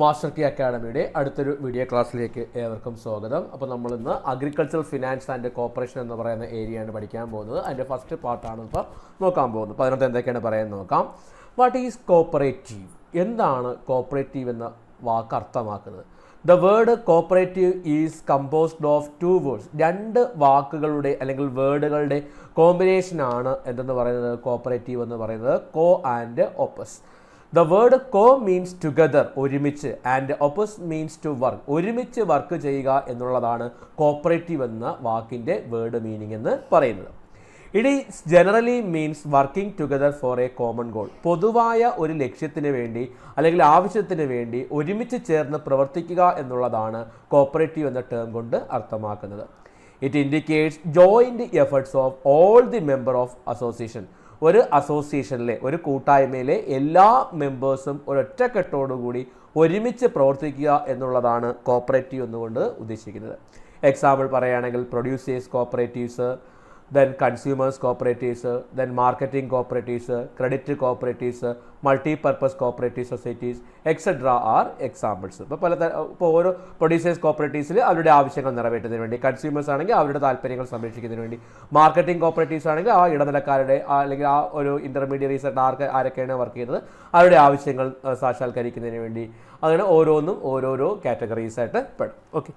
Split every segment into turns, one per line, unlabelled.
Master കി അക്കാഡമിയുടെ അടുത്തൊരു video ക്ലാസ്സിലേക്ക് ഏവർക്കും സ്വാഗതം. അപ്പോൾ നമ്മൾ ഇന്ന് അഗ്രികൾച്ചറൽ ഫിനാൻസ് ആൻഡ് കോപ്പറേഷൻ എന്ന് പറയുന്ന ഏരിയയാണ് പഠിക്കാൻ പോകുന്നത്. അതിന്റെ ഫസ്റ്റ് പാർട്ടാണ് ഇപ്പോൾ നോക്കാൻ പോകുന്നത്. അപ്പോൾ അതിനകത്ത് എന്തൊക്കെയാണ് പറയാൻ നോക്കാം. വാട്ട് ഈസ് കോപ്പറേറ്റീവ് എന്താണ് കോപ്പറേറ്റീവ് എന്ന വാക്ക് അർത്ഥമാക്കുന്നത്? The word cooperative is composed of two words രണ്ട് വാക്കുകളുടെ അല്ലെങ്കിൽ വേർഡുകളുടെ കോമ്പിനേഷനാണ് എന്തെന്ന് പറയുന്നത്? കോപ്പറേറ്റീവ് എന്ന് പറയുന്നത്. Co and opus the word co means together ഒരുമിച്ച് and opus means to work ഒരുമിച്ച് വർക്ക് ചെയ്യുക എന്നുള്ളതാണ് കോപ്പറേറ്റീവ് എന്ന വാക്കിന്റെ വേർഡ് മീനിങ് എന്ന് പറയുന്നത്. It is generally means working together for a common goal പൊതുവായ ഒരു ലക്ഷ്യത്തിന് വേണ്ടി അല്ലെങ്കിൽ ആവശ്യത്തിന് വേണ്ടി ഒരുമിച്ച് ചേർന്ന് പ്രവർത്തിക്കുക എന്നുള്ളതാണ് കോപ്പറേറ്റീവ് എന്ന ടേം കൊണ്ട് അർത്ഥമാക്കുന്നത്. It indicates joint efforts of all the member of association ഒരു അസോസിയേഷനിലെ ഒരു കൂട്ടായ്മയിലെ എല്ലാ മെമ്പേഴ്സും ഒരൊറ്റക്കെട്ടോടുകൂടി ഒരുമിച്ച് പ്രവർത്തിക്കുക എന്നുള്ളതാണ് കോപ്പറേറ്റീവ് എന്നുകൊണ്ട് ഉദ്ദേശിക്കുന്നത്. എക്സാമ്പിൾ പറയുകയാണെങ്കിൽ producers cooperatives then consumers cooperatives then marketing cooperatives credit cooperatives multi purpose cooperative societies etcetera are examples ഇപ്പോൾ പല ഇപ്പോൾ ഓരോ പ്രൊഡ്യൂസേഴ്സ് കോപ്പറേറ്റീവ്സിൽ അവരുടെ ആവശ്യങ്ങൾ നിറവേറ്റുന്നതിന് വേണ്ടി കൺസ്യൂമേഴ്സ് ആണെങ്കിൽ അവരുടെ താല്പര്യങ്ങൾ സംരക്ഷിക്കുന്നതിന് വേണ്ടി മാർക്കറ്റിംഗ് കോപ്പറേറ്റീവ്സ് ആണെങ്കിൽ ആ ഇടനിലക്കാരുടെ അല്ലെങ്കിൽ ആ ഒരു ഇന്റർമീഡിയറീസ് ആയിട്ട് ആർക്ക് ആരൊക്കെയാണ് വർക്ക് ചെയ്യുന്നത് അവരുടെ ആവശ്യങ്ങൾ സാക്ഷാത്കരിക്കുന്നതിന് വേണ്ടി അങ്ങനെ ഓരോന്നും ഓരോരോ കാറ്റഗറീസ് ആയിട്ട് പെടും. Okay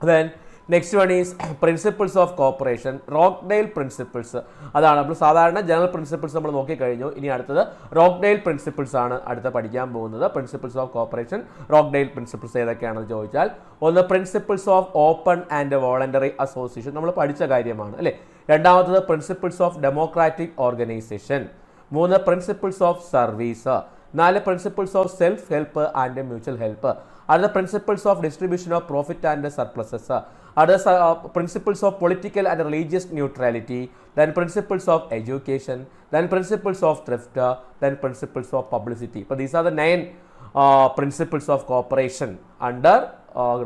then next one is principles of cooperation Rochdale principles അതാണ് നമ്മൾ സാധാരണ ജനറൽ പ്രിൻസിപ്പിൾസ് നമ്മൾ നോക്കിക്കഴിഞ്ഞു. ഇനി അടുത്തത് റോക്ക്ഡെയിൽ പ്രിൻസിപ്പിൾസ് ആണ് അടുത്ത പഠിക്കാൻ പോകുന്നത്. Principles of cooperation Rochdale principles ഏതൊക്കെയാണെന്ന് ചോദിച്ചാൽ ഒന്ന് principles of open and voluntary association നമ്മൾ പഠിച്ച കാര്യമാണ് അല്ലേ? രണ്ടാമത്തത് പ്രിൻസിപ്പിൾസ് ഓഫ് ഡെമോക്രാറ്റിക് ഓർഗനൈസേഷൻ മൂന്ന് പ്രിൻസിപ്പിൾസ് ഓഫ് സർവീസ് നാല് principles of self help and mutual help അടുത്ത principles of distribution of profit and surpluses അടുത്ത principles of political and religious neutrality then principles of education then principles of thrift then principles of publicity ഇപ്പോൾ these are the nine principles of cooperation under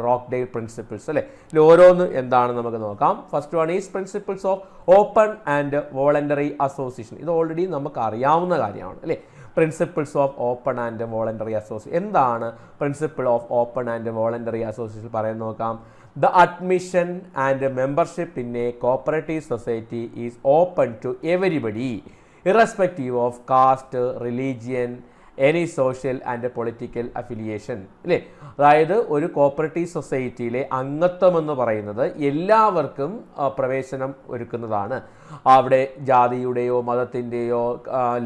Rochdale principles അല്ലേ? ഇതിൽ ഓരോന്ന് എന്താണെന്ന് നമുക്ക് നോക്കാം. First one is principles of open and voluntary association ഇത് already നമുക്ക് അറിയാവുന്ന കാര്യമാണ് അല്ലേ? Principles of open and voluntary association എന്താണ് principle of open and voluntary association പറയാൻ നോക്കാം. The admission and membership in a cooperative society is open to everybody irrespective of caste religion any social and political affiliation അല്ലേ അതായത് ഒരു cooperative സൊസൈറ്റിയിലെ അംഗത്വം എന്ന് പറയുന്നത് എല്ലാവർക്കും പ്രവേശനം ഒരുക്കുന്നതാണ്. അവിടെ ജാതിയുടെയോ മതത്തിന്റെയോ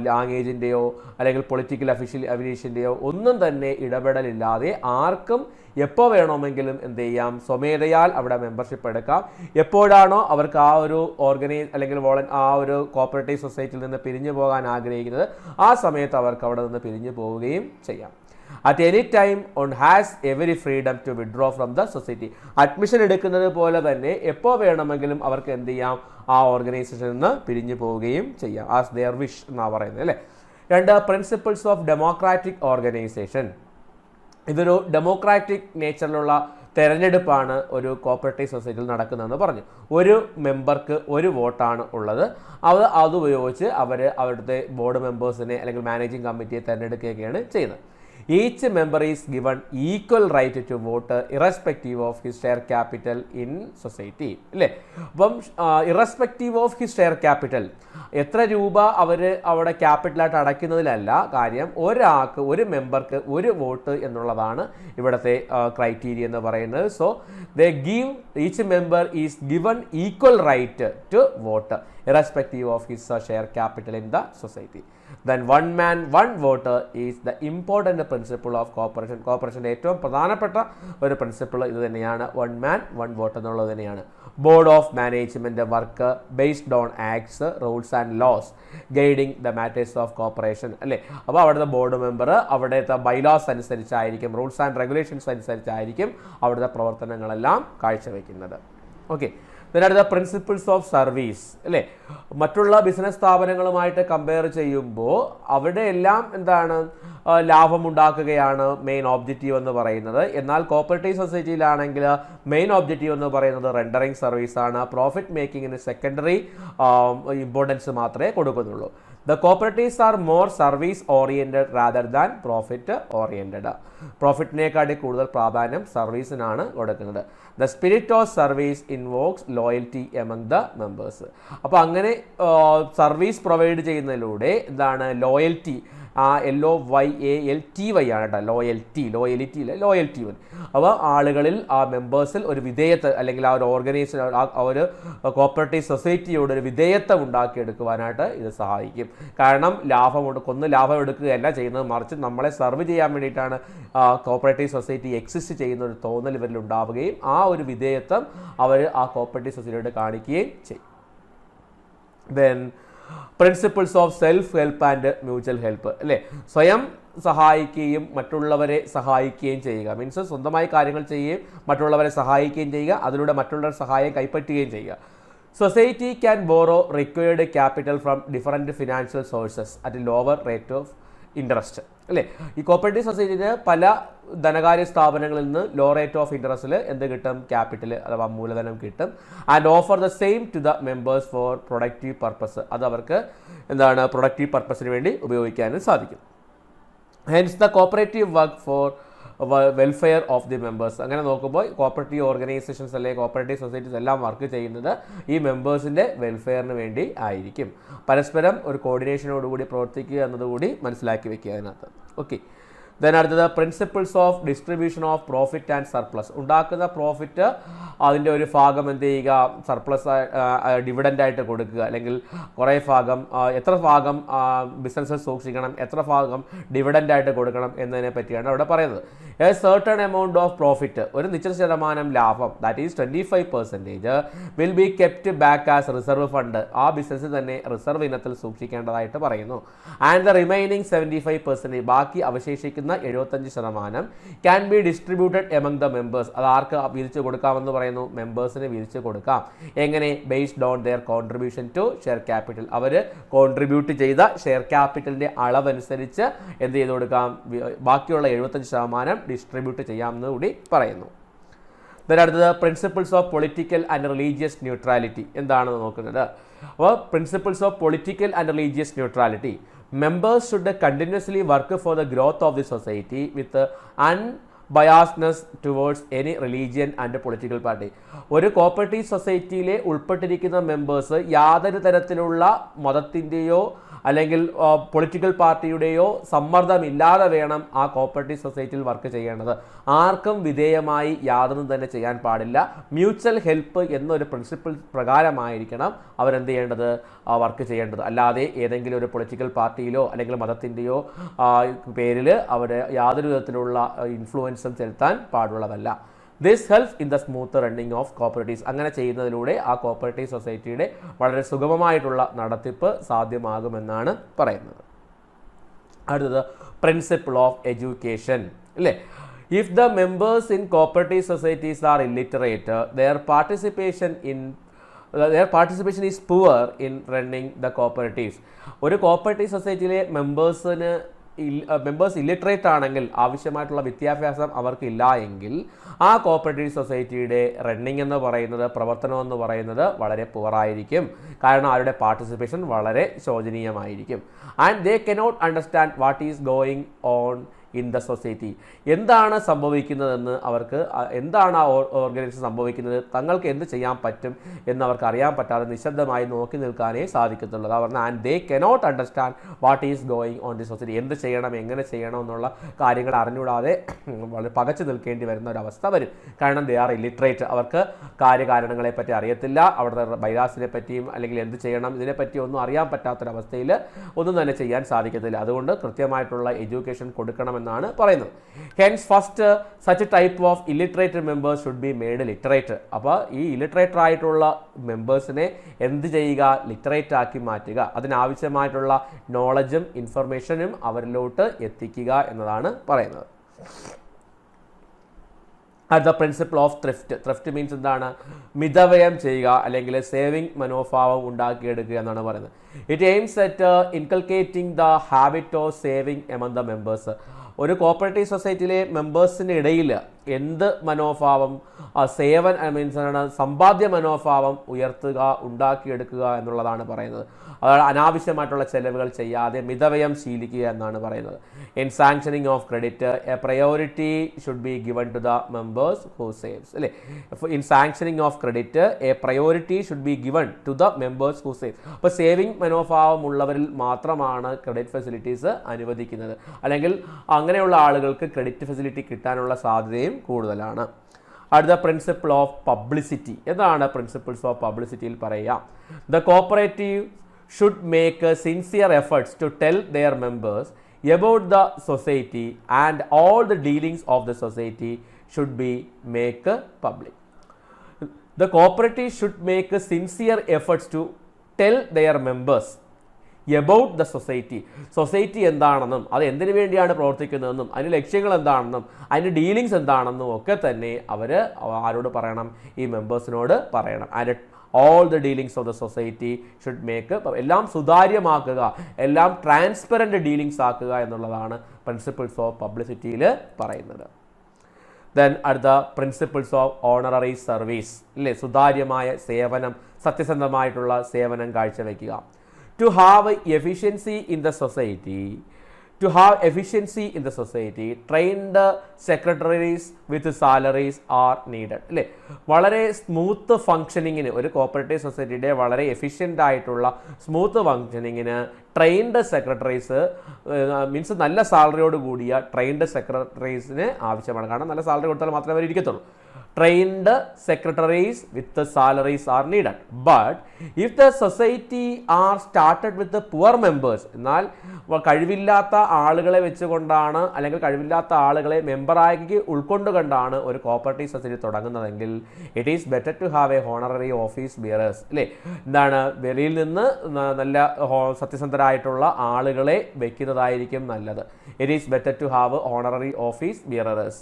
ലാംഗ്വേജിന്റെയോ അല്ലെങ്കിൽ പൊളിറ്റിക്കൽ അഫിഷ്യൽ അഫിലിയേഷന്റെയോ ഒന്നും തന്നെ ഇടപെടലില്ലാതെ ആർക്കും എപ്പോൾ വേണമെങ്കിലും എന്ത് ചെയ്യാം? സ്വമേധയാൽ അവിടെ മെമ്പർഷിപ്പ് എടുക്കാം. എപ്പോഴാണോ അവർക്ക് ആ ഒരു ഓർഗനൈസ് അല്ലെങ്കിൽ വോളൻ ആ ഒരു കോപ്പറേറ്റീവ് സൊസൈറ്റിയിൽ നിന്ന് പിരിഞ്ഞു പോകാൻ ആഗ്രഹിക്കുന്നത് ആ സമയത്ത് അവർക്ക് അവിടെ നിന്ന് പിരിഞ്ഞു പോവുകയും ചെയ്യാം. At any time on has every freedom to withdraw from the society admission എടുക്കുന്നത് പോലെ തന്നെ എപ്പോൾ വേണമെങ്കിലും അവർക്ക് എന്ത് ചെയ്യാം? ആ ഓർഗനൈസേഷനിൽ നിന്ന് പിരിഞ്ഞു പോവുകയും ചെയ്യാം. ആസ് ദെയർ വിഷ് എന്നാണ് പറയുന്നത് അല്ലേ? രണ്ട് പ്രിൻസിപ്പിൾസ് ഓഫ് ഡെമോക്രാറ്റിക് ഓർഗനൈസേഷൻ ഇതൊരു ഡെമോക്രാറ്റിക് നേച്ചറിലുള്ള തെരഞ്ഞെടുപ്പാണ് ഒരു കോപ്പറേറ്റീവ് സൊസൈറ്റിയിൽ നടക്കുന്നതെന്ന് പറഞ്ഞു. ഒരു മെമ്പർക്ക് ഒരു വോട്ടാണ് ഉള്ളത്. അത് അതുപയോഗിച്ച് അവർ അവരുടെ ബോർഡ് മെമ്പേഴ്സിനെ അല്ലെങ്കിൽ മാനേജിംഗ് കമ്മിറ്റിയെ തിരഞ്ഞെടുക്കുകയൊക്കെയാണ് ചെയ്യുന്നത്. Each member is given equal right to vote irrespective of his share capital in society അല്ലേ അപ്പം irrespective of his share capital എത്ര രൂപ അവർ അവിടെ ക്യാപിറ്റലായിട്ട് അടയ്ക്കുന്നതിലല്ല കാര്യം ഒരാൾക്ക് ഒരു മെമ്പർക്ക് ഒരു വോട്ട് എന്നുള്ളതാണ് ഇവിടുത്തെ ക്രൈറ്റീരിയ എന്ന് പറയുന്നത്. So the give each member is given equal right to vote irrespective of his share capital in the society then one man one vote is the important principle of cooperation കോപ്പറേഷന്റെ ഏറ്റവും പ്രധാനപ്പെട്ട ഒരു principle ഇത് തന്നെയാണ്. One man one vote എന്നുള്ളത് തന്നെയാണ്. Board of management work based on acts rules and laws guiding the matters of cooperation അല്ലേ? അപ്പോൾ അവിടുത്തെ ബോർഡ് മെമ്പർ അവിടുത്തെ ബൈലോസ് അനുസരിച്ചായിരിക്കും റൂൾസ് ആൻഡ് റെഗുലേഷൻസ് അനുസരിച്ചായിരിക്കും അവിടുത്തെ പ്രവർത്തനങ്ങളെല്ലാം കാഴ്ചവെക്കുന്നത്. ഓക്കെ ഇതിനടുത്ത പ്രിൻസിപ്പിൾസ് ഓഫ് സർവീസ് അല്ലേ? മറ്റുള്ള ബിസിനസ് സ്ഥാപനങ്ങളുമായിട്ട് കമ്പയർ ചെയ്യുമ്പോൾ അവിടെ എല്ലാം എന്താണ്? ലാഭം ലാഭമുണ്ടാക്കുകയാണ് മെയിൻ ഒബ്ജക്റ്റീവ് എന്ന് പറയുന്നത്. എന്നാൽ കോപ്പറേറ്റീവ് സൊസൈറ്റിയിലാണെങ്കിൽ മെയിൻ ഒബ്ജക്റ്റീവ് എന്ന് പറയുന്നത് റെൻഡറിങ് സർവീസാണ് പ്രോഫിറ്റ് മേക്കിങ്ങിന് സെക്കൻഡറി ഇമ്പോർട്ടൻസ് മാത്രമേ കൊടുക്കുന്നുള്ളൂ. The cooperatives are more service oriented rather than profit oriented പ്രോഫിറ്റിനേക്കാട്ടി കൂടുതൽ പ്രാധാന്യം സർവീസിനാണ് കൊടുക്കുന്നത്. The spirit of service invokes loyalty among the members അപ്പോൾ അങ്ങനെ സർവീസ് പ്രൊവൈഡ് ചെയ്യുന്നതിലൂടെ എന്താണ് ലോയൽറ്റി ആ L O Y A L T Y ആണ് കേട്ടോ ലോയൽറ്റി ലോയലിറ്റി ഇല്ല ലോയൽറ്റി വൈ അപ്പോൾ ആളുകളിൽ ആ മെമ്പേഴ്സിൽ ഒരു വിധേയത്വം അല്ലെങ്കിൽ ആ ഒരു ഓർഗനൈസേഷൻ ആ ഒരു കോപ്പറേറ്റീവ് സൊസൈറ്റിയോട് ഒരു വിധേയത്വം ഉണ്ടാക്കിയെടുക്കുവാനായിട്ട് ഇത് സഹായിക്കും. കാരണം ലാഭം കൊന്ന് ലാഭം എടുക്കുകയല്ല ചെയ്യുന്നത്. മറിച്ച് നമ്മളെ സർവ് ചെയ്യാൻ വേണ്ടിയിട്ടാണ് കോപ്പറേറ്റീവ് സൊസൈറ്റി എക്സിസ്റ്റ് ചെയ്യുന്ന ഒരു തോന്നൽ ഇവരിൽ ഉണ്ടാവുകയും ആ ഒരു വിധേയത്വം അവർ ആ കോപ്പറേറ്റീവ് സൊസൈറ്റിയോട് കാണിക്കുകയും ചെയ്യും. Then principles of self help and mutual help അല്ലേ? സ്വയം സഹായിക്കുകയും മറ്റുള്ളവരെ സഹായിക്കുകയും ചെയ്യുക. മീൻസ് സ്വന്തമായി കാര്യങ്ങൾ ചെയ്യുകയും മറ്റുള്ളവരെ സഹായിക്കുകയും ചെയ്യുക. അതിലൂടെ മറ്റുള്ളവരുടെ സഹായം കൈപ്പറ്റുകയും ചെയ്യുക. Society can borrow required capital from different financial sources at lower rate of interest അല്ലേ? ഈ കോപ്പറേറ്റീവ് സൊസൈറ്റിന് പല ധനകാര്യ സ്ഥാപനങ്ങളിൽ നിന്ന് ലോ റേറ്റ് ഓഫ് ഇൻട്രസ്റ്റിൽ എന്ത് കിട്ടും? ക്യാപിറ്റൽ അഥവാ മൂലധനം കിട്ടും. And offer the same to the members for productive purpose അത് അവർക്ക് എന്താണ്? പ്രൊഡക്റ്റീവ് പർപ്പസിന് വേണ്ടി ഉപയോഗിക്കാനും സാധിക്കും. Hence the cooperative work for welfare of the members അങ്ങനെ നോക്കുമ്പോൾ കോപ്പറേറ്റീവ് ഓർഗനൈസേഷൻസ് അല്ലെങ്കിൽ കോപ്പറേറ്റീവ് സൊസൈറ്റീസ് എല്ലാം വർക്ക് ചെയ്യുന്നത് ഈ മെമ്പേഴ്സിന്റെ വെൽഫെയറിന് വേണ്ടി ആയിരിക്കും. പരസ്പരം ഒരു കോർഡിനേഷനോടുകൂടി പ്രവർത്തിക്കുക എന്നതുകൂടി മനസ്സിലാക്കി വെക്കുക അതിനകത്ത്. ഓക്കെ ദെൻ അടുത്തത് principles of distribution of profit and surplus ഉണ്ടാക്കുന്ന പ്രോഫിറ്റ് അതിന്റെ ഒരു ഭാഗം എന്ത് ചെയ്യുക? സർപ്ലസ് ഡിവിഡന്റ് ആയിട്ട് കൊടുക്കുക. അല്ലെങ്കിൽ കുറേ ഭാഗം എത്ര ഭാഗം ബിസിനസ്സിൽ സൂക്ഷിക്കണം എത്ര ഭാഗം ഡിവിഡന്റ് ആയിട്ട് കൊടുക്കണം എന്നതിനെ പറ്റിയാണ് അവിടെ പറയുന്നത്. A certain amount of profit ഒരു നിശ്ചിത ശതമാനം ലാഭം that is twenty five percentage will be kept back as reserve fund ആ ബിസിനസ്സിൽ തന്നെ റിസർവ് ഇനത്തിൽ സൂക്ഷിക്കേണ്ടതായിട്ട് പറയുന്നു. And the remaining seventy five percentage ബാക്കി അവശേഷിക്കുന്ന എഴുപത്തഞ്ച് ശതമാനം can be distributed among the members അത് ആർക്ക് വീതിച്ച് കൊടുക്കാമെന്ന് പറയുന്നു? മെമ്പേഴ്സിന് വീതിച്ച് കൊടുക്കാം. എങ്ങനെ? Based on their contribution to share capital our contribute ചെയ്ത ഷെയർ ക്യാപിറ്റലിന്റെ അളവനുസരിച്ച് എന്ത് ചെയ്ത് കൊടുക്കാം? ബാക്കിയുള്ള എഴുപത്തഞ്ച് ശതമാനം ഡിസ്ട്രിബ്യൂട്ട് ചെയ്യാമെന്ന് കൂടി പറയുന്നു. then അടുത്തത് principles of political and religious neutrality എന്താണെന്ന് നോക്കുന്നത്? അപ്പോൾ principles of political and religious neutrality members should continuously work for the growth of the society with an biasness towards any religion and political party ഒരു cooperative സൊസൈറ്റിയിലെ ഉൾപ്പെട്ടിരിക്കുന്ന members യാതൊരു തരത്തിലുള്ള മതത്തിന്റെയോ അല്ലെങ്കിൽ political പാർട്ടിയുടെയോ സമ്മർദ്ദമില്ലാതെ വേണം ആ കോപ്പറേറ്റീവ് സൊസൈറ്റിയിൽ വർക്ക് ചെയ്യേണ്ടത്. ആർക്കും വിധേയമായി യാതൊന്നും തന്നെ ചെയ്യാൻ പാടില്ല. മ്യൂച്വൽ ഹെൽപ്പ് എന്നൊരു പ്രിൻസിപ്പിൾ പ്രകാരമായിരിക്കണം അവരെന്ത് ചെയ്യേണ്ടത് വർക്ക് ചെയ്യേണ്ടത്. അല്ലാതെ ഏതെങ്കിലും ഒരു പൊളിറ്റിക്കൽ പാർട്ടിയിലോ അല്ലെങ്കിൽ മതത്തിന്റെയോ പേരിൽ അവർ യാതൊരു വിധത്തിലുള്ള ഇൻഫ്ലുവൻസും ചെലുത്താൻ പാടുള്ളതല്ല. This helps in the smooth running of cooperatives അങ്ങനെ ചെയ്യുന്നതിലൂടെ ആ കോപ്പറേറ്റീവ് സൊസൈറ്റിയുടെ വളരെ സുഗമമായിട്ടുള്ള നടത്തിപ്പ് സാധ്യമാകുമെന്നാണ് പറയുന്നത്. അടുത്തത് പ്രിൻസിപ്പിൾ ഓഫ് എഡ്യൂക്കേഷൻ അല്ലേ if the members in cooperative societies are illiterate their participation in their participation is poor in running the cooperatives ഒരു കോപ്പറേറ്റീവ് സൊസൈറ്റിയിലെ മെമ്പേഴ്സിന് മെമ്പേഴ്സ് ഇല്ലിറ്ററേറ്റ് ആണെങ്കിൽ ആവശ്യമായിട്ടുള്ള വിദ്യാഭ്യാസം അവർക്ക് ഇല്ല എങ്കിൽ ആ കോപ്പറേറ്റീവ് സൊസൈറ്റിയുടെ റണ്ണിങ് എന്ന് പറയുന്നത് പ്രവർത്തനം എന്ന് പറയുന്നത് വളരെ പുവറായിരിക്കും കാരണം അവരുടെ പാർട്ടിസിപ്പേഷൻ വളരെ ശോചനീയമായിരിക്കും. And they cannot understand what is going on in the society. എന്താണ് സംഭവിക്കുന്നതെന്ന് അവർക്ക് എന്താണ് ആ ഓർഗനൈസ് സംഭവിക്കുന്നത് തങ്ങൾക്ക് എന്ത് ചെയ്യാൻ പറ്റും എന്ന് അവർക്ക് അറിയാൻ പറ്റാതെ നിശബ്ദമായി നോക്കി നിൽക്കാനേ സാധിക്കത്തുള്ളൂ. അതാ പറഞ്ഞാൽ and they cannot understand what is going on the society എന്ത് ചെയ്യണം എങ്ങനെ ചെയ്യണം എന്നുള്ള കാര്യങ്ങൾ അറിഞ്ഞുകൂടാതെ വളരെ പകച്ചു നിൽക്കേണ്ടി വരുന്ന ഒരു അവസ്ഥ വരും. കാരണം ദേ ആർ ഇല്ലിറ്ററേറ്റ് അവർക്ക് കാര്യകാരണങ്ങളെ പറ്റി അറിയത്തില്ല. അവിടുത്തെ ബൈലാസിനെ പറ്റിയും അല്ലെങ്കിൽ എന്ത് ചെയ്യണം ഇതിനെപ്പറ്റി ഒന്നും അറിയാൻ പറ്റാത്തൊരവസ്ഥയിൽ ഒന്നും തന്നെ ചെയ്യാൻ സാധിക്കത്തില്ല. അതുകൊണ്ട് കൃത്യമായിട്ടുള്ള എഡ്യൂക്കേഷൻ കൊടുക്കണമെന്നാണ് പറയുന്നത്. Hence first such type of illiterate members should be made literate അപ്പോൾ ഈ ഇലിറ്ററേറ്റർ ആയിട്ടുള്ള മെമ്പേഴ്സിനെ എന്ത് ചെയ്യുക? ലിറ്ററേറ്റ് ആക്കി മാറ്റുക. അതിനാവശ്യമായിട്ടുള്ള നോളജും ഇൻഫർമേഷനും അവരിലോട്ട് എത്തിക്കുക എന്നതാണ് പറയുന്നത്. At the principle of thrift thrift means എന്താണ്? മിതവ്യയം ചെയ്യുക അല്ലെങ്കിൽ സേവിങ് മനോഭാവം ഉണ്ടാക്കിയെടുക്കുക എന്നാണ് പറയുന്നത്. It aims at inculcating the habit of saving among the members ഒരു കോപ്പറേറ്റീവ് സൊസൈറ്റിയിലെ മെമ്പേഴ്സിന്റെ ഇടയിൽ എന്ത് മനോഭാവം സേവൻ മീൻസ് സമ്പാദ്യ മനോഭാവം ഉയർത്തുക ഉണ്ടാക്കിയെടുക്കുക എന്നുള്ളതാണ് പറയുന്നത്. അനാവശ്യമായിട്ടുള്ള ചെലവുകൾ ചെയ്യാതെ മിതവ്യം ശീലിക്കുക എന്നാണ് പറയുന്നത്. In sanctioning of credit a priority should be given to the members who saves അല്ലേ? In sanctioning of credit a priority should be given to the members who save അപ്പോൾ സേവിങ് മനോഭാവമുള്ളവരിൽ മാത്രമാണ് ക്രെഡിറ്റ് ഫെസിലിറ്റീസ് അനുവദിക്കുന്നത്. അല്ലെങ്കിൽ അങ്ങനെയുള്ള ആളുകൾക്ക് credit facility കിട്ടാനുള്ള സാധ്യതയും കൂടുതലാണ്. അടുത്ത പ്രിൻസിപ്പിൾ ഓഫ് പബ്ലിസിറ്റി എന്താണ് പ്രിൻസിപ്പിൾസ് ഓഫ് പബ്ലിസിറ്റിയിൽ പറയുക? The cooperative should make sincere efforts to tell their members about the society and all the dealings of the society should be make public the cooperative should make sincere efforts to tell their members about the society society എന്താണെന്നും അത് എന്തിനു വേണ്ടിയാണ് പ്രവർത്തിക്കുന്നതെന്നും അതിന്റെ ലക്ഷ്യങ്ങൾ എന്താണെന്നും അതിന്റെ dealings എന്താണെന്നും ഒക്കെ തന്നെ അവർ ആരോട് പറയണം ഈ മെമ്പേഴ്സിനോട് പറയണം. And all the dealings of the society should make എല്ലാം സുതാര്യമാക്കുക എല്ലാം ട്രാൻസ്പെറന്റ് ഡീലിങ്സ് ആക്കുക എന്നുള്ളതാണ് പ്രിൻസിപ്പിൾസ് ഓഫ് പബ്ലിസിറ്റിയിൽ പറയുന്നത്. ദെൻ അടുത്ത പ്രിൻസിപ്പിൾസ് ഓഫ് ഓണററി സർവീസ് അല്ലേ സുതാര്യമായ സേവനം സത്യസന്ധമായിട്ടുള്ള സേവനം കാഴ്ചവെക്കുക. To have efficiency in the society to have efficiency in the society trained secretaries with salaries are needed അല്ലേ വളരെ സ്മൂത്ത് ഫങ്ഷനിങ്ങിന് ഒരു കോപ്പറേറ്റീവ് സൊസൈറ്റിയുടെ വളരെ എഫിഷ്യന്റ് ആയിട്ടുള്ള സ്മൂത്ത് ഫങ്ഷനിങ്ങിന് ട്രെയിൻഡ് സെക്രട്ടറീസ് മീൻസ് നല്ല സാലറിയോട് കൂടിയ ട്രെയിൻഡ് സെക്രട്ടറീസിന് ആവശ്യമാണ്. കാരണം നല്ല സാലറി കൊടുത്താൽ മാത്രമേ അവർ ഇരിക്കത്തുള്ളൂ trained secretaries with salaries are needed but if the society are started with poor members എന്നാൽ വ- കഴിവില്ലാത്ത ആളുകളെ വെച്ചുകൊണ്ടാണ് അല്ലെങ്കിൽ കഴിവില്ലാത്ത ആളുകളെ മെമ്പറാക്കി ഉൾക്കൊണ്ടുകൊണ്ടാണ് ഒരു cooperative society തുടങ്ങുന്നതെങ്കിൽ it is better to have a honorary office bearers അല്ലേ? എന്താണ്? വെളിയിൽ നിന്ന് നല്ല സത്യസന്ധരായിട്ടുള്ള ആളുകളെ വയ്ക്കുന്നതായിരിക്കും നല്ലത്. It is better to have honorary office bearers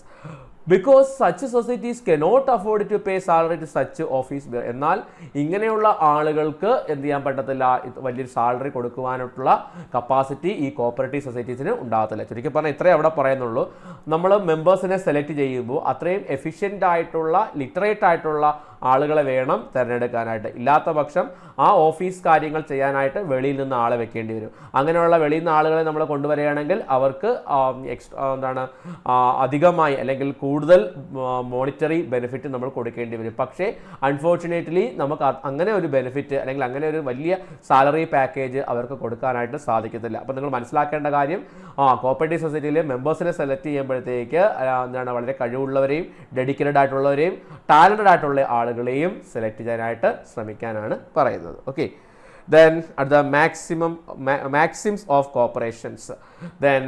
because such societies cannot afford to pay salary to such office എന്നാൽ ഇങ്ങനെയുള്ള ആളുകൾക്ക് എന്ത് ചെയ്യാൻ പറ്റത്തില്ല? വലിയൊരു സാലറി കൊടുക്കുവാനായിട്ടുള്ള കപ്പാസിറ്റി ഈ കോപ്പറേറ്റീവ് സൊസൈറ്റീസിന് ഉണ്ടാകത്തില്ല. ചുരുക്കി പറഞ്ഞാൽ ഇത്രയും അവിടെ പറയുന്നുള്ളൂ. നമ്മൾ മെമ്പേഴ്സിനെ സെലക്ട് ചെയ്യുമ്പോൾ അത്രയും എഫിഷ്യന്റ് ആയിട്ടുള്ള ലിറ്ററേറ്റ് ആയിട്ടുള്ള ആളുകളെ വേണം തിരഞ്ഞെടുക്കാനായിട്ട്. ഇല്ലാത്ത പക്ഷം ആ ഓഫീസ് കാര്യങ്ങൾ ചെയ്യാനായിട്ട് വെളിയിൽ നിന്ന് ആളെ വെക്കേണ്ടി വരും. അങ്ങനെയുള്ള വെളിയിൽ നിന്ന് ആളുകളെ നമ്മൾ കൊണ്ടുവരികയാണെങ്കിൽ അവർക്ക് എക്സ്ട്രാ എന്താണ് അധികമായി അല്ലെങ്കിൽ കൂടുതൽ മോണിറ്ററി ബെനിഫിറ്റ് നമ്മൾ കൊടുക്കേണ്ടി വരും. പക്ഷേ അൺഫോർച്ചുനേറ്റ്ലി നമുക്ക് അങ്ങനെ ഒരു ബെനിഫിറ്റ് അല്ലെങ്കിൽ അങ്ങനെ ഒരു വലിയ സാലറി പാക്കേജ് അവർക്ക് കൊടുക്കാനായിട്ട് സാധിക്കത്തില്ല. അപ്പോൾ നിങ്ങൾ മനസ്സിലാക്കേണ്ട കാര്യം ആ കോപ്പറേറ്റീവ് സൊസൈറ്റിയിലെ മെമ്പേഴ്സിനെ സെലക്ട് ചെയ്യുമ്പോഴത്തേക്ക് എന്താണ് വളരെ കഴിവുള്ളവരെയും ഡെഡിക്കേറ്റഡ് ആയിട്ടുള്ളവരെയും ടാലന്റഡ് ആയിട്ടുള്ള ആളുകളെയും സെലക്ട് ചെയ്യാനായിട്ട് ശ്രമിക്കാനാണ് പറയുന്നത്. Okay then at the maximum maxims of cooperations then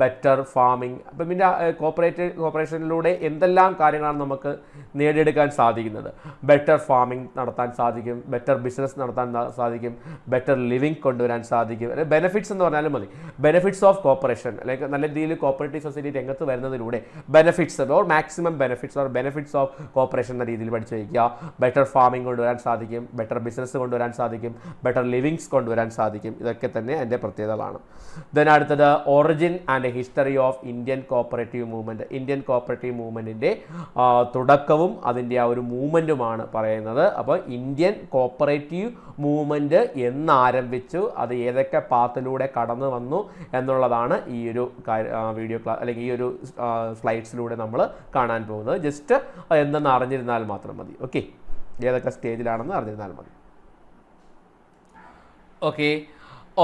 better farming അപ്പം പിന്നെ കോപ്പറേറ്റ് കോപ്പറേഷനിലൂടെ എന്തെല്ലാം കാര്യങ്ങളാണ് നമുക്ക് നേടിയെടുക്കാൻ സാധിക്കുന്നത്? ബെറ്റർ ഫാമിംഗ് നടത്താൻ സാധിക്കും ബെറ്റർ ബിസിനസ് നടത്താൻ സാധിക്കും ബെറ്റർ ലിവിങ് കൊണ്ടുവരാൻ സാധിക്കും. ബെനിഫിറ്റ്സ് എന്ന് പറഞ്ഞാലും മതി. ബെനിഫിറ്റ്സ് ഓഫ് കോപ്പറേഷൻ അല്ലെങ്കിൽ നല്ല രീതിയിൽ കോപ്പറേറ്റീവ് സൊസൈറ്റി രംഗത്ത് വരുന്നതിലൂടെ benefits or maximum benefits or benefits of cooperation എന്ന രീതിയിൽ പഠിച്ചു വയ്ക്കുക. ബെറ്റർ ഫാമിംഗ് കൊണ്ടുവരാൻ സാധിക്കും ബെറ്റർ ബിസിനസ് കൊണ്ടുവരാൻ സാധിക്കും ബെറ്റർ ലിവിങ്സ് കൊണ്ടുവരാൻ സാധിക്കും. ഇതൊക്കെ തന്നെ എന്റെ പ്രത്യേകതകളാണ്. ദെൻ അടുത്തത് origin and history of Indian cooperative movement Indian cooperative മൂവ്മെന്റിന്റെ തുടക്കവും അതിന്റെ ആ ഒരു മൂവ്മെന്റുമാണ് പറയുന്നത്. അപ്പോൾ ഇന്ത്യൻ കോപ്പറേറ്റീവ് മൂവ്മെന്റ് എന്നാരംഭിച്ചു. അത് ഏതൊക്കെ പാത്തിലൂടെ കടന്നു വന്നു എന്നുള്ളതാണ് ഈ ഒരു വീഡിയോ ക്ലാസ് അല്ലെങ്കിൽ ഈ ഒരു സ്ലൈഡ്സിലൂടെ നമ്മൾ കാണാൻ പോകുന്നത്. ജസ്റ്റ് എന്തെന്ന് അറിഞ്ഞിരുന്നാൽ മാത്രം മതി. ഓക്കെ ഏതൊക്കെ സ്റ്റേജിലാണെന്ന് അറിഞ്ഞിരുന്നാൽ മതി. Okay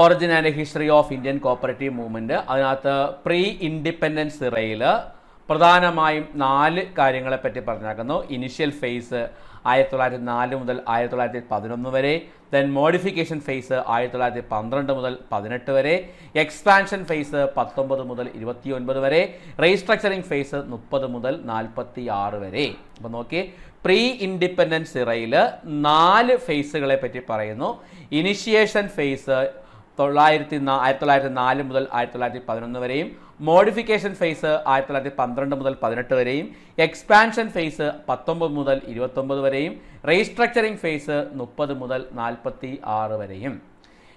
origin and history of Indian cooperative movement അതിനകത്ത് പ്രീ ഇൻഡിപെൻഡൻസ് ഇറയിൽ പ്രധാനമായും നാല് കാര്യങ്ങളെപ്പറ്റി പറഞ്ഞേക്കുന്നു. ഇനിഷ്യൽ ഫേസ് ആയിരത്തി തൊള്ളായിരത്തി നാല് മുതൽ ആയിരത്തി തൊള്ളായിരത്തി പതിനൊന്ന് വരെ. ദെൻ മോഡിഫിക്കേഷൻ ഫേസ് ആയിരത്തി തൊള്ളായിരത്തി പന്ത്രണ്ട് മുതൽ പതിനെട്ട് വരെ. എക്സ്പാൻഷൻ ഫേസ് പത്തൊമ്പത് മുതൽ ഇരുപത്തി ഒൻപത് വരെ. റീസ്ട്രക്ചറിങ് ഫേസ് മുപ്പത് മുതൽ നാൽപ്പത്തി ആറ് വരെ. അപ്പോൾ നോക്കി പ്രീ ഇൻഡിപെൻഡൻസ് ഇറയിൽ നാല് ഫേസുകളെ പറ്റി പറയുന്നു. ഇനിഷ്യേഷൻ ഫേസ് തൊള്ളായിരത്തി ആയിരത്തി തൊള്ളായിരത്തി നാല് മുതൽ ആയിരത്തി തൊള്ളായിരത്തി പതിനൊന്ന് വരെയും മോഡിഫിക്കേഷൻ ഫേസ് ആയിരത്തി തൊള്ളായിരത്തി പന്ത്രണ്ട് മുതൽ പതിനെട്ട് വരെയും എക്സ്പാൻഷൻ ഫേസ് പത്തൊമ്പത് മുതൽ ഇരുപത്തൊമ്പത് വരെയും റീസ്ട്രക്ചറിങ് ഫേസ് മുപ്പത് മുതൽ നാൽപ്പത്തി ആറ് വരെയും.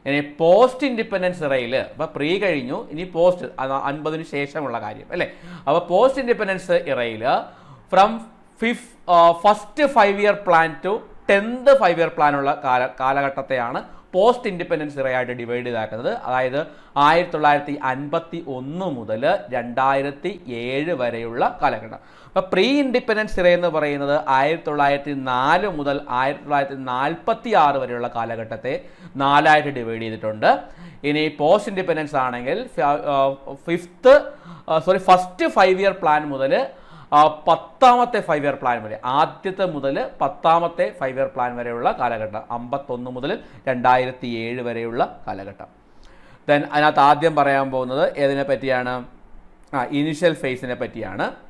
ഇനി പോസ്റ്റ് ഇൻഡിപെൻഡൻസ് ഇറയിൽ അപ്പോൾ പ്രീ കഴിഞ്ഞു ഇനി പോസ്റ്റ് അൻപതിന് ശേഷമുള്ള കാര്യം അല്ലേ? അപ്പോൾ post independence ഇറയിൽ from fifth first five year plan to tenth five year പ്ലാനുള്ള കാല കാലഘട്ടത്തെയാണ് പോസ്റ്റ് ഇൻഡിപെൻഡൻസ് ഇറയായിട്ട് ഡിവൈഡ് ചെയ്താക്കുന്നത് അതായത് ആയിരത്തി തൊള്ളായിരത്തി അൻപത്തി ഒന്ന് മുതൽ രണ്ടായിരത്തി ഏഴ് വരെയുള്ള കാലഘട്ടം. അപ്പോൾ പ്രീ ഇൻഡിപെൻഡൻസ് ഇറ എന്ന് പറയുന്നത് ആയിരത്തി തൊള്ളായിരത്തി നാല് മുതൽ ആയിരത്തി തൊള്ളായിരത്തി നാൽപ്പത്തി ആറ് വരെയുള്ള കാലഘട്ടത്തെ നാലായിട്ട് ഡിവൈഡ് ചെയ്തിട്ടുണ്ട്. ഇനി പോസ്റ്റ് ഇൻഡിപെൻഡൻസ് ആണെങ്കിൽ fifth sorry first five year plan മുതൽ പത്താമത്തെ ഫൈവ് ഇയർ പ്ലാൻ വരെ ആദ്യത്തെ മുതൽ പത്താമത്തെ ഫൈവ് ഇയർ പ്ലാൻ വരെയുള്ള കാലഘട്ടം അമ്പത്തൊന്ന് മുതൽ രണ്ടായിരത്തി ഏഴ് വരെയുള്ള കാലഘട്ടം. ദെൻ അതിനകത്ത് ആദ്യം പറയാൻ പോകുന്നത് ഏതിനെ പറ്റിയാണ്? ആ ഇനിഷ്യൽ ഫേസിനെ പറ്റിയാണ്.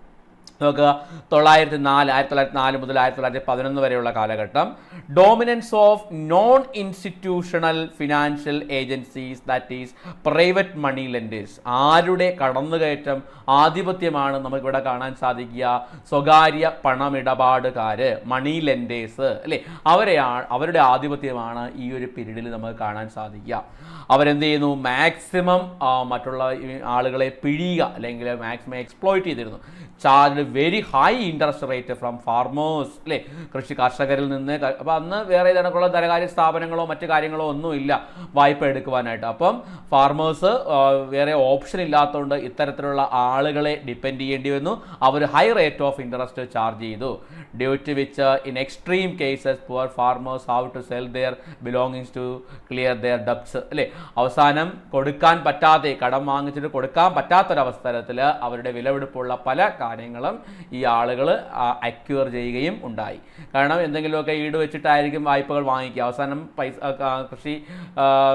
നോക്കുക. തൊള്ളായിരത്തി നാല് ആയിരത്തി തൊള്ളായിരത്തി നാല് മുതൽ ആയിരത്തി തൊള്ളായിരത്തി പതിനൊന്ന് വരെയുള്ള കാലഘട്ടം. Dominance of non institutional financial agencies that is private money lenders ആരുടെ കടന്നുകയറ്റം ആധിപത്യമാണ് നമുക്കിവിടെ കാണാൻ സാധിക്കുക? സ്വകാര്യ പണമിടപാടുകാർ മണി ലെൻഡേഴ്സ് അല്ലേ? അവരെയാണ് അവരുടെ ആധിപത്യമാണ് ഈ ഒരു പീരീഡിൽ നമുക്ക് കാണാൻ സാധിക്കുക. അവരെന്ത് ചെയ്യുന്നു? മാക്സിമം മറ്റുള്ള ആളുകളെ പിഴിയുക അല്ലെങ്കിൽ മാക്സിമം എക്സ്പ്ലോയിറ്റ് ചെയ്തിരുന്നു. Charge very high interest rate from farmers അല്ലേ കൃഷി കർഷകരിൽ നിന്ന്. അപ്പോൾ അന്ന് വേറെ കണക്കുള്ള ധനകാര്യ സ്ഥാപനങ്ങളോ മറ്റു കാര്യങ്ങളോ ഒന്നുമില്ല വായ്പ എടുക്കുവാനായിട്ട്. അപ്പം ഫാർമേഴ്സ് വേറെ ഓപ്ഷൻ ഇല്ലാത്തതുകൊണ്ട് ഇത്തരത്തിലുള്ള ആളുകളെ ഡിപ്പെൻഡ് ചെയ്യേണ്ടി വന്നു. അവർ high rate of interest charge ചെയ്തു. Due to which in extreme cases poor farmers how to sell their belongings to clear their debts അല്ലേ അവസാനം കൊടുക്കാൻ പറ്റാതെ കടം വാങ്ങിച്ചിട്ട് കൊടുക്കാൻ പറ്റാത്തൊരവസരത്തിൽ അവരുടെ വിലവെടുപ്പുള്ള പല കാര്യങ്ങളും ഈ ആളുകൾ അക്യൂർ ചെയ്യുകയും ഉണ്ടായി. കാരണം എന്തെങ്കിലുമൊക്കെ ഈട് വെച്ചിട്ടായിരിക്കും വായ്പകൾ വാങ്ങിക്കുക. അവസാനം പൈസ കൃഷി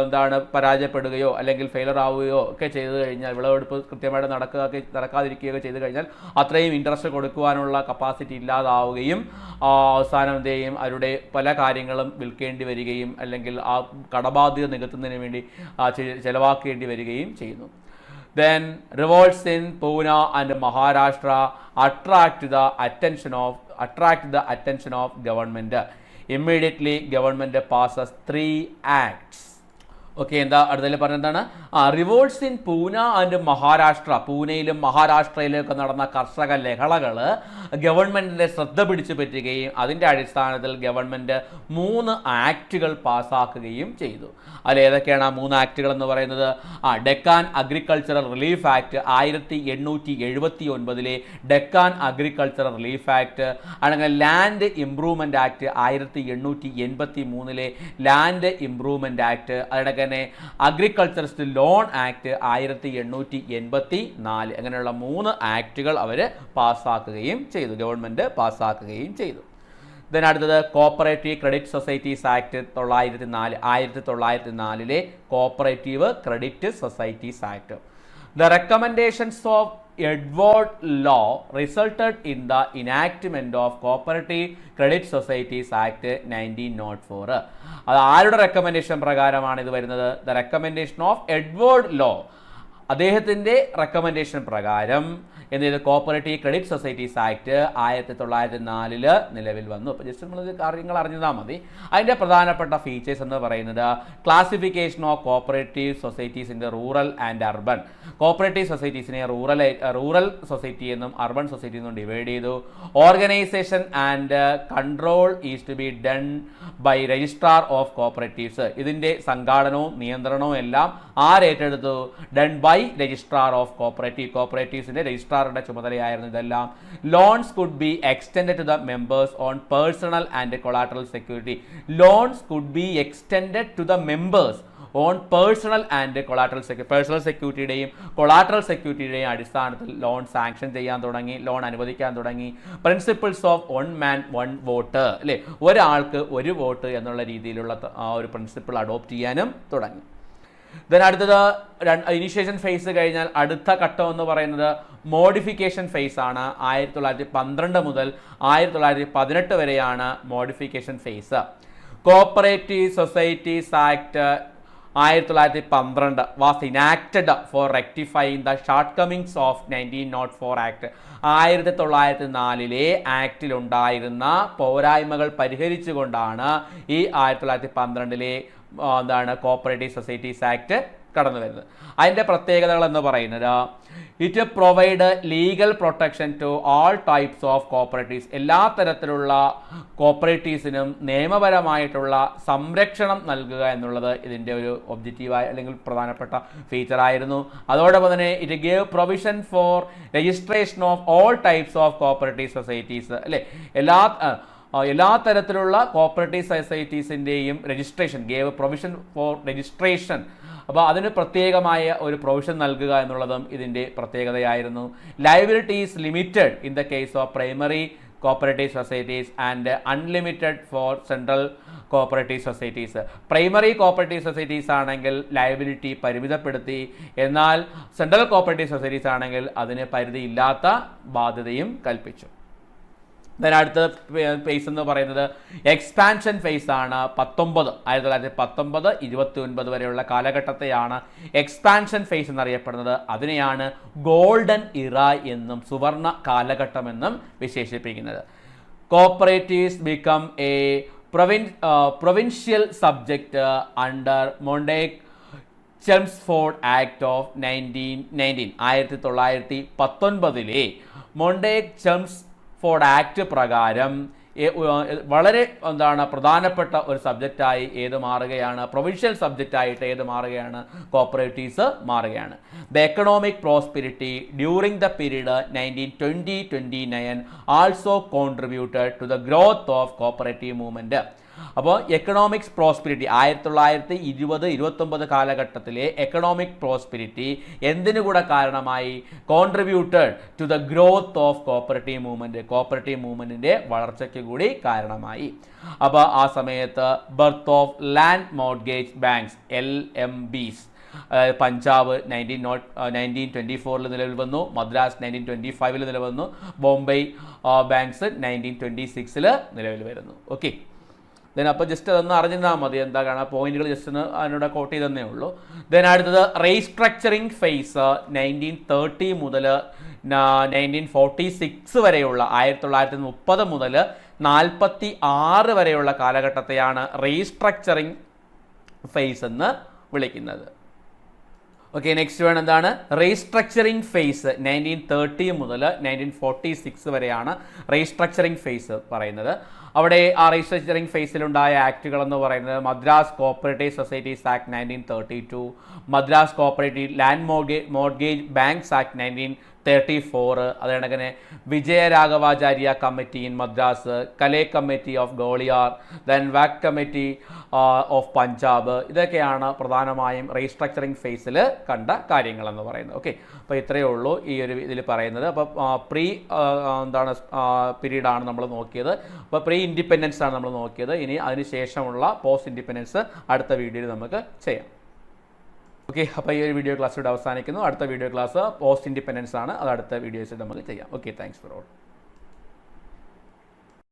എന്താണ് പരാജയപ്പെടുകയോ അല്ലെങ്കിൽ ഫെയിലർ ആവുകയോ ഒക്കെ ചെയ്തു കഴിഞ്ഞാൽ വിളവെടുപ്പ് കൃത്യമായിട്ട് നടക്കുക നടക്കാതിരിക്കുകയോ ചെയ്തു കഴിഞ്ഞാൽ അത്രയും ഇൻട്രസ്റ്റ് കൊടുക്കുവാനുള്ള കപ്പാസിറ്റി ഇല്ലാതാവുകയും അവസാനം എന്ത് ചെയ്യും? അവരുടെ പല കാര്യങ്ങളും വിൽക്കേണ്ടി വരികയും അല്ലെങ്കിൽ ആ കടബാധ്യത നികത്തുന്നതിന് വേണ്ടി ചെലവാക്കേണ്ടി വരികയും ചെയ്യുന്നു. Then revolts in Pune and Maharashtra attract the attention of attract the attention of government. Immediately government passes three acts. Okay എന്താ അടുത്തതിൽ പറഞ്ഞെന്താണ് ആ revolts in Poona and Maharashtra പൂനെയിലും മഹാരാഷ്ട്രയിലും ഒക്കെ നടന്ന കർഷക ലഹളകൾ ഗവൺമെന്റിന്റെ ശ്രദ്ധ പിടിച്ചു പറ്റുകയും അതിന്റെ അടിസ്ഥാനത്തിൽ ഗവൺമെന്റ് മൂന്ന് ആക്റ്റുകൾ പാസ്സാക്കുകയും ചെയ്തു. അതിൽ ഏതൊക്കെയാണ് ആ മൂന്ന് ആക്റ്റുകൾ എന്ന് പറയുന്നത്? ആ ഡെക്കാൻ അഗ്രികൾച്ചറൽ റിലീഫ് ആക്ട് ആയിരത്തി എണ്ണൂറ്റി എഴുപത്തി ഒൻപതിലെ ഡെക്കാൻ അഗ്രികൾച്ചറൽ റിലീഫ് ആക്ട് അല്ലെങ്കിൽ ലാൻഡ് ഇംപ്രൂവ്മെന്റ് ആക്ട് ആയിരത്തി എണ്ണൂറ്റി എൺപത്തി മൂന്നിലെ ലാൻഡ് ഇംപ്രൂവ്മെന്റ് ആക്ട് അതിനൊക്കെ തന്നെ അഗ്രികൾച്ചറിസ്റ്റ് ലോൺ ആക്ട് ആയിരത്തി എണ്ണൂറ്റി എൺപത്തി നാല് അങ്ങനെയുള്ള മൂന്ന് ആക്റ്റുകൾ അവർ പാസ്സാക്കുകയും ചെയ്തു. ഗവൺമെന്റ് പാസ്സാക്കുകയും ചെയ്തു. ദെൻ അടുത്തത് കോപ്പറേറ്റീവ് ക്രെഡിറ്റ് സൊസൈറ്റീസ് ആക്ട് തൊള്ളായിരത്തി നാല് ആയിരത്തി തൊള്ളായിരത്തി നാലിലെ cooperative credit societies act the recommendations of Edward Law resulted in the enactment of cooperative credit societies act nineteen nought four അത് ആരുടെ റെക്കമെൻഡേഷൻ പ്രകാരമാണ് ഇത് വരുന്നത്? The recommendation of Edward Law അദ്ദേഹത്തിന്റെ റെക്കമെൻഡേഷൻ പ്രകാരം എന്ത് ചെയ്തു കോപ്പറേറ്റീവ് ക്രെഡിറ്റ് സൊസൈറ്റീസ് ആക്ട് ആയിരത്തി തൊള്ളായിരത്തി നാലിൽ നിലവിൽ വന്നു. അപ്പോൾ ജസ്റ്റ് നമ്മൾ കാര്യങ്ങൾ അറിഞ്ഞതാൽ മതി. അതിന്റെ പ്രധാനപ്പെട്ട ഫീച്ചേഴ്സ് എന്ന് പറയുന്നത് classification of cooperative societies in rural and urban cooperative സൊസൈറ്റീസിനെ rural rural society എന്നും അർബൻ സൊസൈറ്റി എന്നും ഡിവൈഡ് ചെയ്തു. Organisation and control is to be done by registrar of cooperatives ഇതിന്റെ സംഘാടനവും നിയന്ത്രണവും എല്ലാം ആരേറ്റെടുത്തു? Done by registrar of cooperative. കോപ്പറേറ്റീവ്സിന്റെ രജിസ്ട്രാറുടെ ചുമതലയായിരുന്നു ഇതെല്ലാം. Loans could be extend to the members on personal and collateral security loans could be extend to the members on personal and collateral security personal സെക്യൂരിറ്റിയുടെയും collateral സെക്യൂരിറ്റിയുടെയും അടിസ്ഥാനത്തിൽ loan sanction ചെയ്യാൻ തുടങ്ങി loan അനുവദിക്കാൻ തുടങ്ങി. Principles of one man one vote അല്ലേ ഒരാൾക്ക് ഒരു vote എന്നുള്ള രീതിയിലുള്ള ആ ഒരു പ്രിൻസിപ്പിൾ അഡോപ്റ്റ് ചെയ്യാനും തുടങ്ങി. ദെൻ അടുത്തത് ഇനിഷ്യേഷൻ ഫേസ് കഴിഞ്ഞാൽ അടുത്ത ഘട്ടം എന്ന് പറയുന്നത് മോഡിഫിക്കേഷൻ ഫേസ് ആണ്. ആയിരത്തി തൊള്ളായിരത്തി പന്ത്രണ്ട് മുതൽ ആയിരത്തി തൊള്ളായിരത്തി പതിനെട്ട് വരെയാണ് modification phase cooperative societies act
ആയിരത്തി തൊള്ളായിരത്തി പന്ത്രണ്ട് was enacted for rectifying the shortcomings of nineteen nought four act ആയിരത്തി തൊള്ളായിരത്തി നാലിലെ ആക്ടിലുണ്ടായിരുന്ന പോരായ്മകൾ പരിഹരിച്ചുകൊണ്ടാണ് ഈ ആയിരത്തി തൊള്ളായിരത്തി പന്ത്രണ്ടിലെ എന്താണ് കോപ്പറേറ്റീവ് സൊസൈറ്റീസ് ആക്ട് കടന്നു വരുന്നത്. അതിന്റെ പ്രത്യേകതകൾ എന്ന് പറയുന്നത് it provide legal protection to all types of cooperatives എല്ലാ തരത്തിലുള്ള കോപ്പറേറ്റീവ്സിനും നിയമപരമായിട്ടുള്ള സംരക്ഷണം നൽകുക എന്നുള്ളത് ഇതിന്റെ ഒരു ഒബ്ജക്റ്റീവായ അല്ലെങ്കിൽ പ്രധാനപ്പെട്ട ഫീച്ചറായിരുന്നു അതോടൊപ്പം തന്നെ it gave provision for registration of all types of cooperative societies അല്ലേ? എല്ലാ എല്ലാ തരത്തിലുള്ള cooperative സൊസൈറ്റീസിന്റെയും registration gave provision for registration അപ്പോൾ അതിന് പ്രത്യേകമായ ഒരു പ്രൊവിഷൻ നൽകുക എന്നുള്ളതും ഇതിന്റെ പ്രത്യേകതയായിരുന്നു. Liabilities limited in the case of primary cooperative societies and unlimited for central cooperative societies primary cooperative societies ആണെങ്കിൽ ലയബിലിറ്റി പരിമിതപ്പെടുത്തി. എന്നാൽ സെൻട്രൽ കോപ്പറേറ്റീവ് സൊസൈറ്റീസ് ആണെങ്കിൽ അതിന് പരിധിയില്ലാത്ത ബാധ്യതയും കൽപ്പിച്ചു. Then അടുത്ത ഫേസ് എന്ന് പറയുന്നത് എക്സ്പാൻഷൻ ഫേസ് ആണ് പത്തൊമ്പത്. ആയിരത്തി തൊള്ളായിരത്തി പത്തൊമ്പത് ഇരുപത്തി ഒൻപത് വരെയുള്ള കാലഘട്ടത്തെയാണ് എക്സ്പാൻഷൻ ഫേസ് എന്നറിയപ്പെടുന്നത്. അതിനെയാണ് ഗോൾഡൻ ഇറ എന്നും സുവർണ കാലഘട്ടമെന്നും വിശേഷിപ്പിക്കുന്നത്. Cooperatives become a province provincial subject under Montagu Chelmsford act of nineteen nineteen ആയിരത്തി തൊള്ളായിരത്തി പത്തൊൻപതിലെ മൊണ്ടേക് ചെംസ് ഫോർഡ് ആക്ട് പ്രകാരം വളരെ എന്താണ് പ്രധാനപ്പെട്ട ഒരു സബ്ജക്റ്റായി ഏത് മാറുകയാണ് പ്രൊവിൻഷ്യൽ സബ്ജക്റ്റായിട്ട് ഏത് മാറുകയാണ് കോപ്പറേറ്റീവ്സ് മാറുകയാണ്. The economic prosperity during the period nineteen twenty twenty nine also contributed to the growth of cooperative movement അപ്പോൾ എക്കണോമിക്സ് പ്രോസ്പിരിറ്റി ആയിരത്തി തൊള്ളായിരത്തി ഇരുപത് ഇരുപത്തൊമ്പത് കാലഘട്ടത്തിലെ എക്കണോമിക് പ്രോസ്പിരിറ്റി എന്തിനു കൂടെ കാരണമായി? Contributed to the growth of cooperative movement cooperative മൂവ്മെന്റിന്റെ വളർച്ചയ്ക്ക് കൂടി കാരണമായി. അപ്പോൾ ആ സമയത്ത് birth of land mortgage banks L M Bs Punjab nineteen nought nineteen twenty ഫോറിൽ നിലവിൽ വന്നു മദ്രാസ് നയന്റീൻ ട്വന്റി ഫൈവിൽ നിലവിൽ വന്നു ബോംബെ ബാങ്ക്സ് നയന്റീൻ ട്വന്റി സിക്സിൽ നിലവിൽ വരുന്നു ഓക്കെ ദെൻ അപ്പോൾ ജസ്റ്റ് അതൊന്ന് അറിഞ്ഞിരുന്നാൽ മതി എന്താ കാണാൻ പോയിന്റുകൾ ജസ്റ്റ് ഒന്ന് അതിനോട് കോട്ട് ചെയ്തേ ഉള്ളൂ. ദെൻ അടുത്തത് റീസ്ട്രക്ചറിങ് ഫേസ് നയന്റീൻ തേർട്ടി മുതൽ നയന്റീൻ ഫോർട്ടി സിക്സ് വരെയുള്ള ആയിരത്തി തൊള്ളായിരത്തി മുപ്പത് മുതൽ നാൽപ്പത്തി ആറ് വരെയുള്ള കാലഘട്ടത്തെയാണ് റീസ്ട്രക്ചറിങ് ഫേസ് എന്ന് വിളിക്കുന്നത്. ഓക്കെ നെക്സ്റ്റ് വേണം എന്താണ്? റീസ്ട്രക്ചറിങ് ഫേസ് നയന്റീൻ തേർട്ടി മുതൽ നയന്റീൻ ഫോർട്ടി സിക്സ് വരെയാണ് റീസ്ട്രക്ചറിങ് ഫേസ് പറയുന്നത്. അവിടെ ആ റീസ്ട്രക്ചറിങ് ഫേസിലുണ്ടായ ആക്ടുകൾ എന്ന് പറയുന്നത് Madras cooperative societies act nineteen thirty two Madras cooperative land mortgage mortgage banks act nineteen thirty four അതുകണക്കിന് Vijayaraghavacharya committee in Madras Kale committee of Gwalior then Wace committee of Punjab ഇതൊക്കെയാണ് പ്രധാനമായും restructuring ഫേസിൽ കണ്ട കാര്യങ്ങളെന്ന് പറയുന്നത്. Okay അപ്പോൾ ഇത്രയേ ഉള്ളൂ ഈ ഒരു ഇതിൽ പറയുന്നത്. അപ്പോൾ പ്രീ എന്താണ് പീരീഡാണ് നമ്മൾ നോക്കിയത്. അപ്പോൾ പ്രീ ഇൻഡിപെൻഡൻസ് ആണ് നമ്മൾ നോക്കിയത്. ഇനി അതിന് ശേഷമുള്ള പോസ്റ്റ് ഇൻഡിപെൻഡൻസ് അടുത്ത വീഡിയോയിൽ നമുക്ക് ചെയ്യാം. ഓക്കെ അപ്പോൾ ഈ ഒരു വീഡിയോ ക്ലാസ് ഇവിടെ അവസാനിക്കുന്നു. അടുത്ത വീഡിയോ ക്ലാസ് പോസ്റ്റ് ഇൻഡിപെൻഡൻസ് ആണ്. അത് അടുത്ത വീഡിയോസിൽ നമുക്ക് ചെയ്യാം. Okay thanks for all